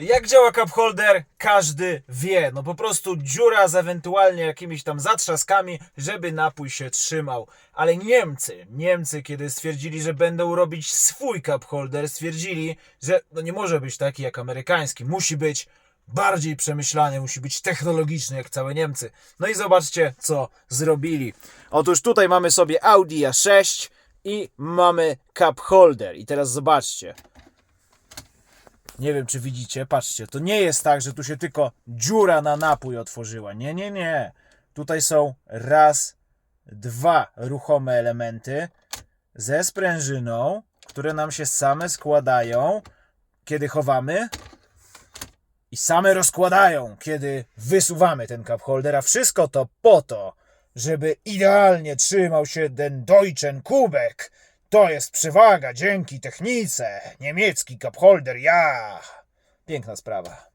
Jak działa cup holder? Każdy wie. No po prostu dziura z ewentualnie jakimiś tam zatrzaskami, żeby napój się trzymał. Ale Niemcy, Niemcy, kiedy stwierdzili, że będą robić swój cup holder, stwierdzili, że no nie może być taki jak amerykański. Musi być bardziej przemyślany, musi być technologiczny jak całe Niemcy. No i zobaczcie, co zrobili. Otóż tutaj mamy sobie Audi A6 i mamy cup holder. I teraz zobaczcie. Nie wiem, czy widzicie, patrzcie, to nie jest tak, że tu się tylko dziura na napój otworzyła. Nie, nie, nie. Tutaj są raz, dwa ruchome elementy ze sprężyną, które nam się same składają, kiedy chowamy i same rozkładają, kiedy wysuwamy ten cup holder, a wszystko to po to, żeby idealnie trzymał się ten Deutschen Kubek. To jest przewaga dzięki technice. Niemiecki cup holder, ja. Piękna sprawa.